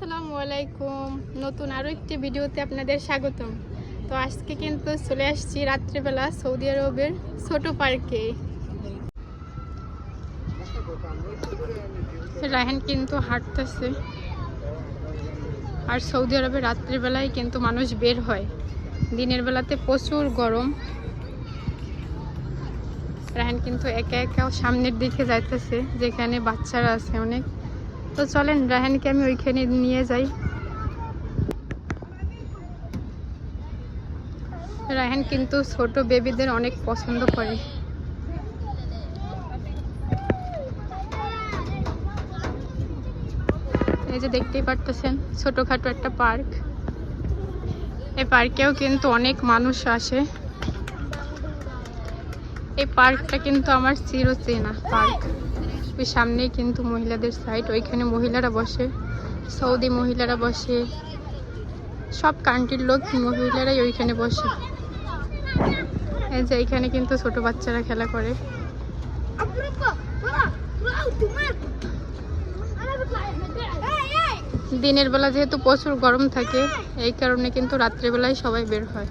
আসসালামু আলাইকুম। নতুন আরও একটি ভিডিওতে আপনাদের স্বাগতম। তো আজকে কিন্তু চলে আসছি রাত্রিবেলা সৌদি আরবের ছোট পার্কে। রায়হান কিন্তু হাঁটতেছে। আর সৌদি আরবে রাত্রিবেলায় কিন্তু মানুষ বের হয়। দিনের বেলাতে প্রচুর গরম। রায়হান কিন্তু একা একা সামনের দিকে যাইতেছে, যেখানে বাচ্চারা আছে অনেক। তো চলেন রায়হানকে আমি ওইখানে নিয়ে যাই। রায়হান কিন্তু ছোট বেবিদের অনেক পছন্দ করে। এই যে দেখতেই পারতেছেন, ছোটখাটো একটা পার্ক। এই পার্কেও কিন্তু অনেক মানুষ আসে। এই পার্কটা কিন্তু আমার চিরচেনা পার্ক। শপের সামনেই কিন্তু মহিলাদের সাইট ওইখানে মহিলারা বসে, সৌদি মহিলারা বসে, সব কান্ট্রির লোক মহিলারাই ওইখানে বসে। এই যে এইখানে কিন্তু ছোট বাচ্চারা খেলা করে। দিনের বেলা যেহেতু প্রচুর গরম থাকে, এই কারণে কিন্তু রাত্রেবেলায় সবাই বের হয়।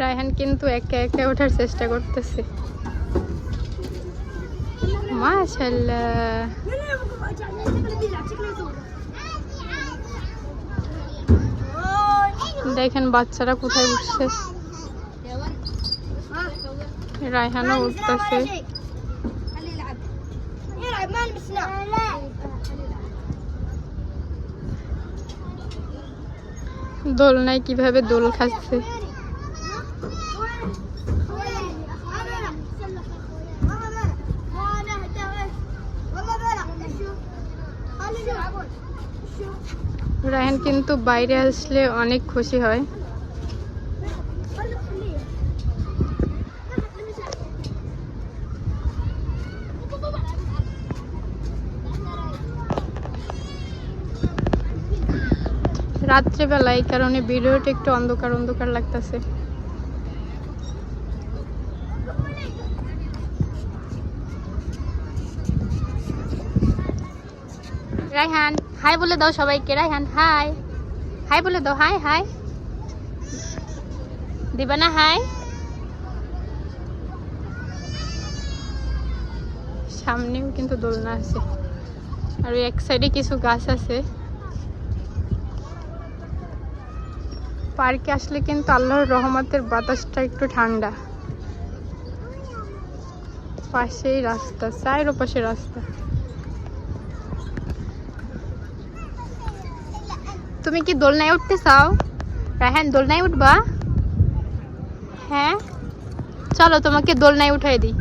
রায়হান কিন্তু একে একে ওঠার চেষ্টা করতেছে। দেখেন বাচ্চারা কোথায় উঠছে। রায়হানও উঠতেছে। দোলনায় কীভাবে দোল খাচ্ছে। রায়হান কিন্তু বাইরে আসলে অনেক খুশি হয়। রাত্রেবেলা এই কারণে ভিডিওটা একটু অন্ধকার অন্ধকার লাগতেছে। রায়হান হাই বলে দাও সবাইকে। রায়হান হাই হাই বলে দাও হাই হাই দিবা না হাই সামনেও কিন্তু দোলনা আছে। আর এক সাইডে কিছু গাছ আছে। পার্কে আসলে কিন্তু আল্লাহর রহমতের বাতাসটা একটু ঠান্ডা। পাশেই রাস্তা চায়ের পাশে রাস্তা। তুমি কি দোলনায় উঠতে চাও? রায়হান, দোলনায় উঠবা? হ্যাঁ? চলো, তোমাকে দোলনায় উঠাই দিই।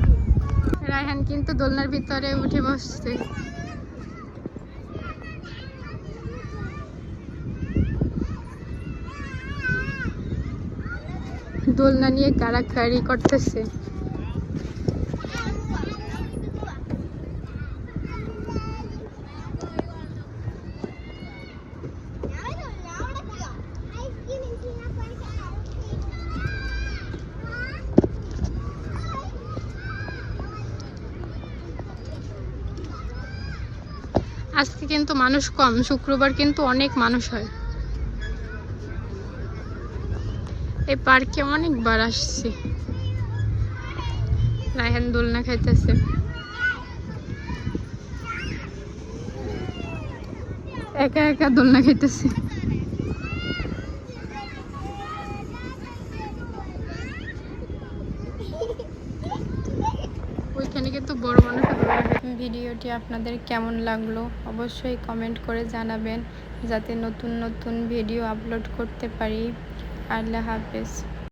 রায়হান কিন্তু দোলনার ভিতরে উঠে বসছে। দোলনা নিয়ে কাড়াকাড়ি করতেছে। আজকে কিন্তু মানুষ কম, শুক্রবার কিন্তু অনেক মানুষ হয়। এই পার্কে অনেকবার আসছি। রায়হান দোলনা খাইতেছে। একা একা দোলনা খাইতেছে। ওইখানে কিন্তু বড় মানুষ ভিডিওটি আপনাদের কেমন লাগল অবশ্যই কমেন্ট করে জানাবেন, যাতে নতুন নতুন ভিডিও আপলোড করতে পারি। আল্লাহ হাফেজ।